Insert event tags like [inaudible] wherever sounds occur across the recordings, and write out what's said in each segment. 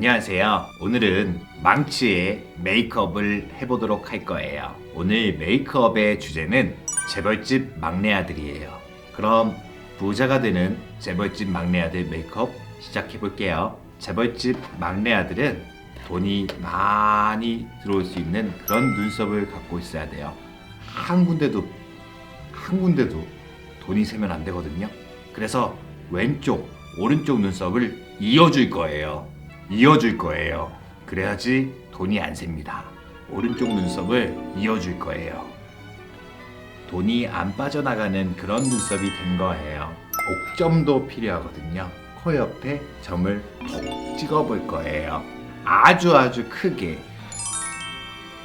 안녕하세요. 오늘은 망치의 메이크업을 해보도록 할 거예요. 오늘 메이크업의 주제는 재벌집 막내 아들이에요. 그럼 부자가 되는 재벌집 막내 아들 메이크업 시작해 볼게요. 재벌집 막내 아들은 돈이 많이 들어올 수 있는 그런 눈썹을 갖고 있어야 돼요. 한 군데도 한 군데도 돈이 새면 안 되거든요. 그래서 왼쪽, 오른쪽 눈썹을 이어줄 거예요. 이어줄 거예요. 그래야지 돈이 안 셉니다. 오른쪽 눈썹을 이어줄 거예요. 돈이 안 빠져나가는 그런 눈썹이 된 거예요. 옥점도 필요하거든요. 코 옆에 점을 톡 찍어볼 거예요. 아주 아주 크게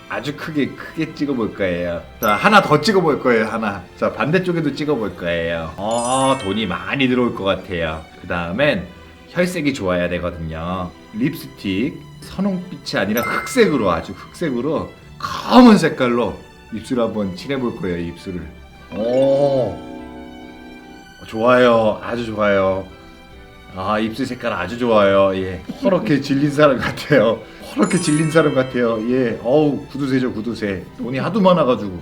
아주 크게 크게 찍어볼 거예요. 자 하나 더 찍어볼 거예요. 하나. 자 반대쪽에도 찍어볼 거예요. 어 돈이 많이 들어올 것 같아요. 그 다음엔 혈색이 좋아야 되거든요. 립스틱 선홍빛이 아니라 흑색으로 아주 흑색으로 검은 색깔로 입술 한번 칠해볼 거예요. 입술을. 오 좋아요. 아주 좋아요. 아 입술 색깔 아주 좋아요. 예. 허렇게 질린 사람 같아요. 허렇게 질린 사람 같아요. 예. 어우 구두쇠죠 구두쇠. 돈이 하도 많아가지고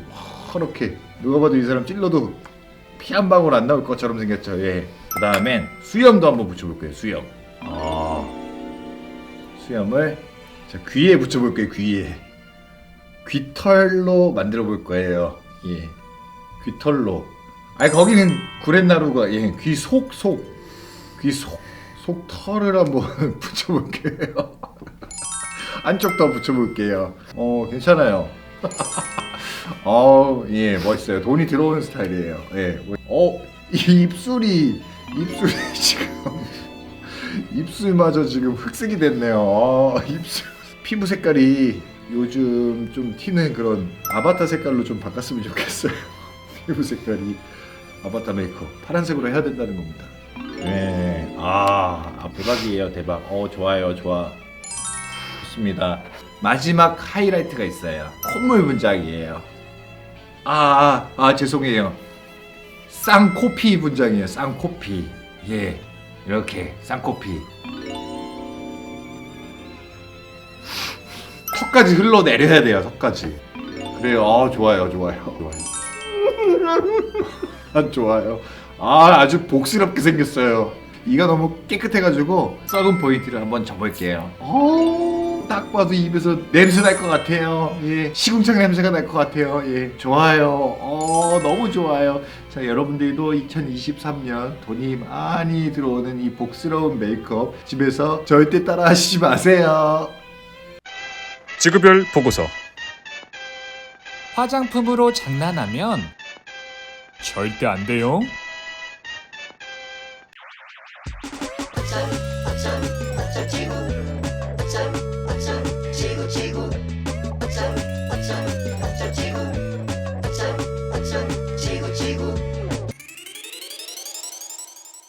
허렇게 누가 봐도 이 사람 찔러도 피 한 방울 안 나올 것처럼 생겼죠. 예. 그 다음엔 수염도 한번 붙여볼 거예요. 수염. 아 수염을 자 귀에 붙여볼 거예요. 귀에 귀털로 만들어 볼 거예요. 예. 귀털로. 아니 거기는 구렛나루가 예. 귀 속 속. 귀 속, 속 털을 한번 [laughs] 붙여볼게요. [laughs] 안쪽 더 붙여볼게요. 어, 괜찮아요. [laughs] 어, 예, 멋있어요. 돈이 들어오는 스타일이에요. 예. 어, 이 입술이, 입술이 [laughs] 지금, 입술마저 지금 흑색이 됐네요. 어, 입술. 피부 색깔이 요즘 좀 튀는 그런 아바타 색깔로 좀 바꿨으면 좋겠어요. [laughs] 피부 색깔이 아바타 메이크업. 파란색으로 해야 된다는 겁니다. 네, 아, 아, 대박이에요, 대박. 어, 좋아요, 좋아. 좋습니다. 마지막 하이라이트가 있어요. 콧물 분장이에요. 아, 아, 아, 죄송해요. 쌍코피 분장이에요, 쌍코피. 예, 이렇게 쌍코피. 턱까지 흘러내려야 돼요, 턱까지. 그래요, 아, 좋아요, 좋아요, 좋아요. [laughs] 아, 좋아요. 아 아주 복스럽게 생겼어요. 이가 너무 깨끗해가지고 썩은 포인트를 한번 줘볼게요. 어, 딱 봐도 입에서 냄새 날 것 같아요. 예, 시궁창 냄새가 날 것 같아요. 예, 좋아요. 어, 너무 좋아요. 자, 여러분들도 2023년 돈이 많이 들어오는 이 복스러운 메이크업 집에서 절대 따라 하시지 마세요. 지구별 보고서 화장품으로 장난하면 절대 안 돼요.